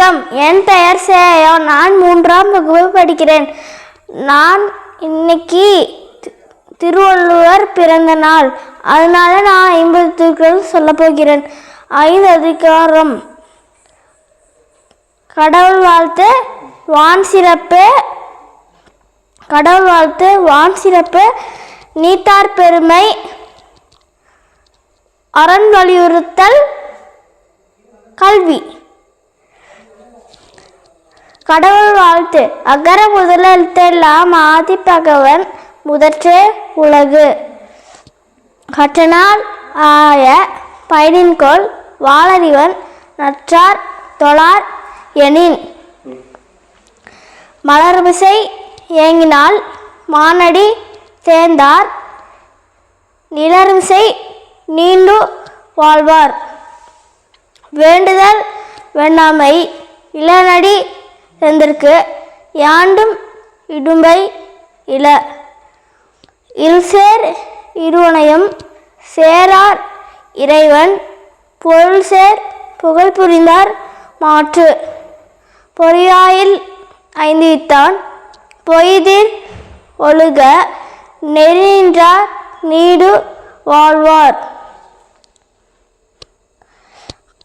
வணக்கம். என் பெயர் சேயோ. நான் மூன்றாம் வகுப்பு படிக்கிறேன். நான் இன்னைக்கு திருவள்ளுவர் பிறந்த நாள். அதனால நான் ஐம்பது திருக்குறள் சொல்ல போகிறேன். ஐந்து அதிகாரம். கடவுள் வாழ்த்து வான் சிறப்பு கடவுள் வாழ்த்து வான் சிறப்பு நீத்தார் பெருமை அரண் வலியுறுத்தல் கல்வி. கடவுள் வாழ்த்து. அகர முதல எழுத்தெல்லாம் முதற்றே உலகு. கற்றனால் ஆய பயனின்கோள் வாளறிவன் நற்றார் தொழார் எனின். மலர்மிசை ஏங்கினால் மானடி சேர்ந்தார் நிலர்மிசை நீண்டு வாழ்வார். வேண்டுதல் வேண்டாமை இளநடி செந்திற்கு யாண்டும் இடும்பை இல. இல்சேர் இருவனையும் சேரார் இறைவன். பொருள் சேர் புகழ் புரிந்தார் மாற்று. பொறியாயில் ஐந்தித்தான். பொய்திர் ஒழுக நெறின்றார் நீடு வாழ்வார்.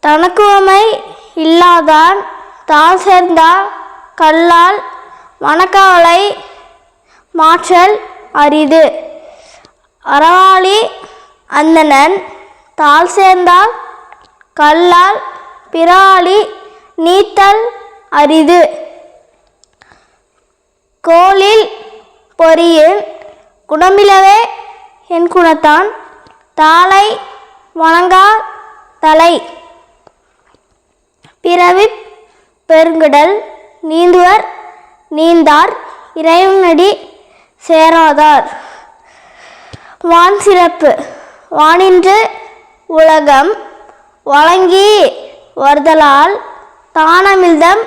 தனக்குவமை இல்லாதான் தான் சேர்ந்தால் கல்லால் மணக்காலை மாற்றல் அரிது. அறவாளி அந்தணன் தாள் சேர்ந்தால் கல்லால் பிறாளி நீத்தல் அரிது. கோலில் பொறியின் குணமிலவே என் குணத்தான் தாளை வணங்கா தலை. பிறவி பெருங்கடல் நீந்துவர் நீந்தார் இறைவனடி சேராதார். வான் சிறப்பு வானின்று உலகம் வழங்கி வருதலால் தானமில்தம்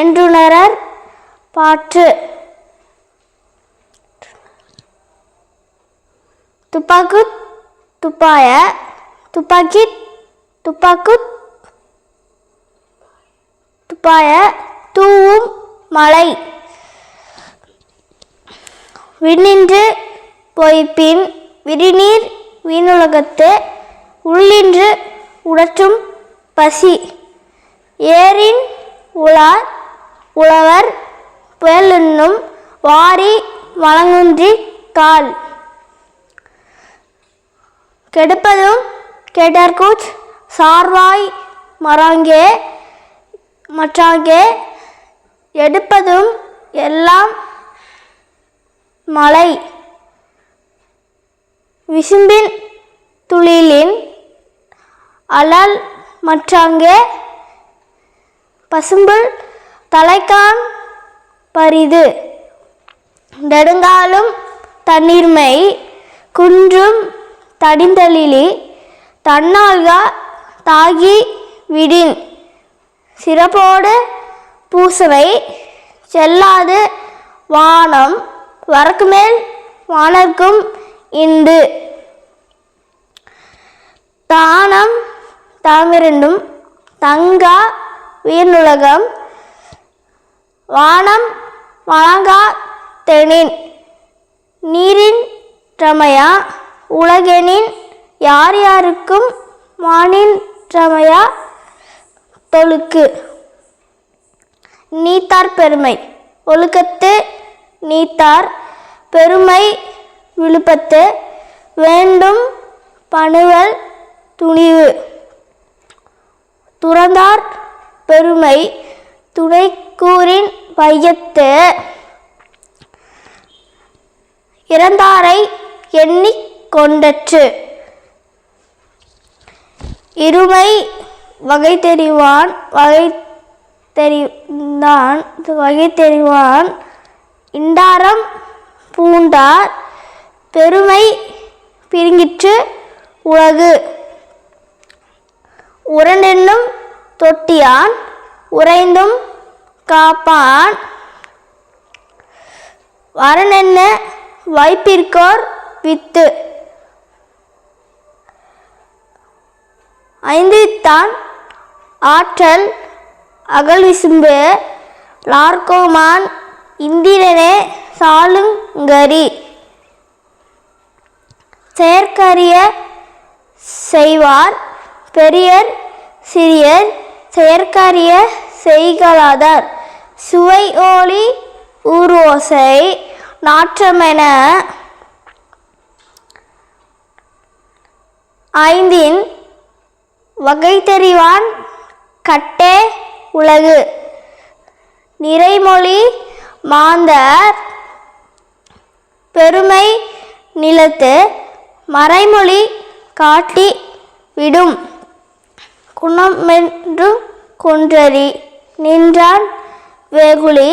என்றுணரர் பாற்று. துப்பாக்கு துப்பாய துப்பாக்கி துப்பாக்கு துப்பாய மழை. விண்ணின்று பொய்ப்பின் விரிநீர் வீணுலகத்து உள்ளின்று உடற்றும் பசி. ஏரின் உலார் உழவர் புயலென்னும் வாரி வழங்குன்றி கால். கெடுப்பதும் கெடற்கூச் சார்வாய் மறாங்கே மற்றாங்கே எடுப்பதும் எல்லாம் மலை விசும்பின் துளிலின் அலல் மற்றாங்கே பசும்புல் தலைக்கான் பரிது. நெடுங்காலும் தண்ணீர்மை குன்றும் தடிந்தலிலி தன்னால்கா தாகி விடின். சிறப்போடு பூசவை செல்லாது வானம் வரக்குமேல் வானர்க்கும் இண்டு தானம் தாமிரண்டும் தங்கா உயிர்நுலகம் வானம் வழங்கா தெனின். நீரின் ரமையா உலகெனின் யார் யாருக்கும் மானின் ரமையா தொழுக்கு. நீத்தார் பெருமை. ஒழுக்கத்து நீத்தார் பெருமை விழுப்பத்து. வேண்டும் பணுவல் துணிவு. துறந்தார் பெருமை துணைக்கூறின் வையத்து. இறந்தாரை எண்ணிக் கொண்டற்று. இருமை வகை தெரிவான் வகை தெரிந்தான் வகை தெரிவான். இண்டாரம் பூண்டார் பெருமை பிரிங்கிற்று உலகு. உரண்டென்னும் தொட்டியான் உறைந்தும் காப்பான். வரனென்ன வைப்பிற்கோர் வித்து. ஐந்தித்தான் ஆற்றல் அகல் விசும்பு லார்கோமான் இந்திரனே சாலுங்கரி. செயற்கரிய செய்வார் பெரியர் சிறியர் செயற்கரிய செய்கலாதார் சுவை ஓலி ஊர்வோசை நாற்றமென ஐந்தின் வகை தெரிவான் கட் உலகு. நிறைமொழி மாந்தர். பெருமை நிலத்து மறைமொழி காட்டி விடும். குணமென்று கொன்றறி நின்றான் வெகுளி.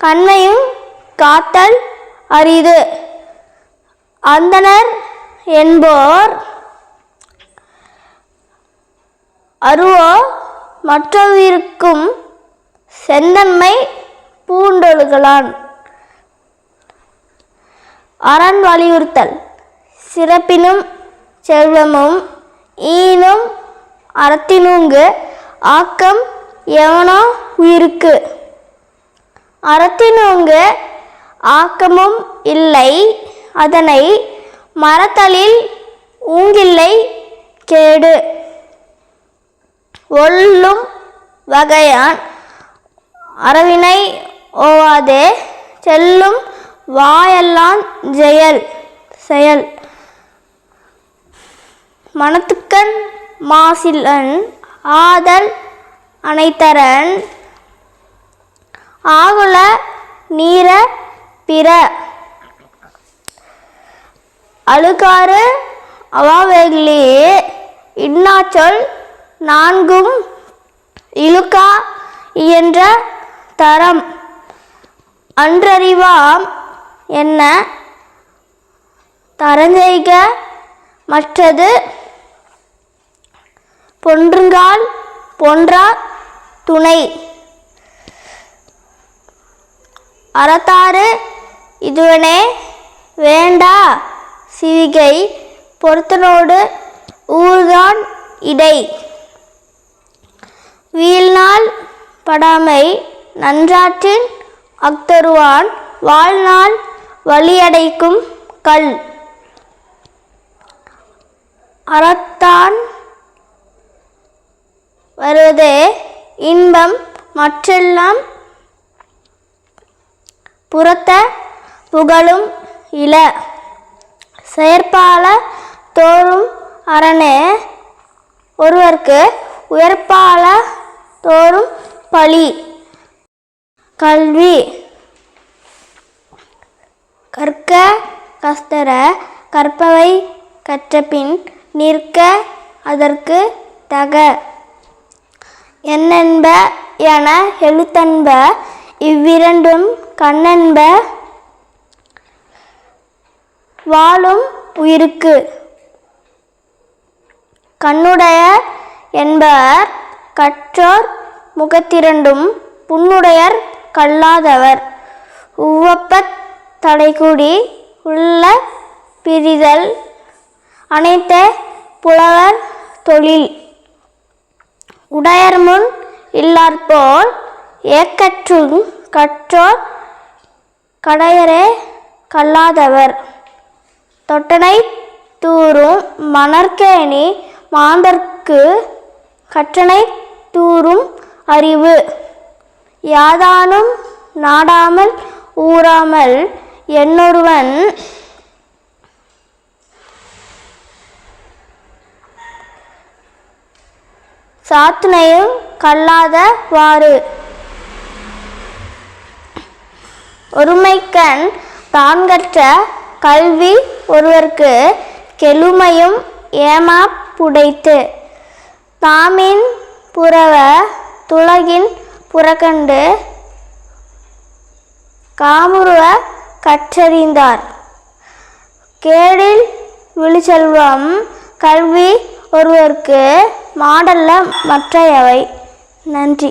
கண்மையும் காத்தல் அரிது. அந்தனர் என்போர் அருவோ மற்றவிருக்கும் செந்தன்மை பூண்டொழுகலான். அரண் வலியுறுத்தல். சிறப்பினும் செல்வமும் ஈனும் அறத்தினுங்கு ஆக்கம் எவனோ உயிருக்கு. அறத்தினுங்கு ஆக்கமும் இல்லை அதனை மறத்தலில் ஊங்கில்லை கேடு. ஒல்லும் வகையான். அரவினை ஓவாதே செல்லும் வாயெல்லாம் செயல் செயல். மனத்துக்கண் மாசிலன் ஆதல் அனைத்தரன் ஆகுல நீர பிற. அழுகாறு அவாவேகிலே இன்னாச்சொல் நான்கும் இழுக்கா இயன்ற தரம். அன்றறிவாம் என்ன? தரஞ்செய்க மற்றது பொன்றுங்கால் பொன்றா துணை. அறத்தாறு இதுவனே வேண்டா சிவிகை பொருத்தனோடு ஊர்தான் இடை. வீழ்நாள் படாமை நன்றாற்றின் அக்தருவான் வாழ்நாள் வழியடைக்கும் கல். அறத்தான் வருவது இன்பம் மற்றெல்லாம் புறத்த புகழும் இல. செயற்பால தோறும் அரணே ஒருவர்க்கு உயர்ப்பால தோறும் பழி கல்வி. கற்க கஸ்தர கற்பவை கற்றபின் நிற்க அதற்கு தக. என்னென்ப என எழுத்தன்ப இவ்விரண்டும் கண்ணென்ப வாழும் உயிருக்கு. கண்ணுடைய என்பவர் கற்றோர் முகத்திரண்டும் புண்ணுடையர் கல்லாதவர். உவப்பத் தடைக்கூடி உள்ள பிரிதல் அனைத்த புலவர் தொழில். உடையர் முன் இல்லார்போல் ஏக்கற்றும் கற்றோர் கடையரே கல்லாதவர். தொட்டனை தூறும் மணற்கேணி மாந்தர்க்கு கற்றனை தூறும் அறிவு. யாதானும் நாடாமல் ஊறாமல் என்னொருவன் சாத்துணையும் கல்லாதவாறு. ஒருமைக்கண் தான் கற்ற கல்வி ஒருவர்க்கு கெழுமையும் ஏமா புடைத்து. தாமின் புறவ துலகின் புறக்கண்டு காமுருவ கற்றறிந்தார். கேடில் விழிச்செல்வம் கல்வி ஒருவருக்கு மாடல்ல மற்றையவை. நன்றி.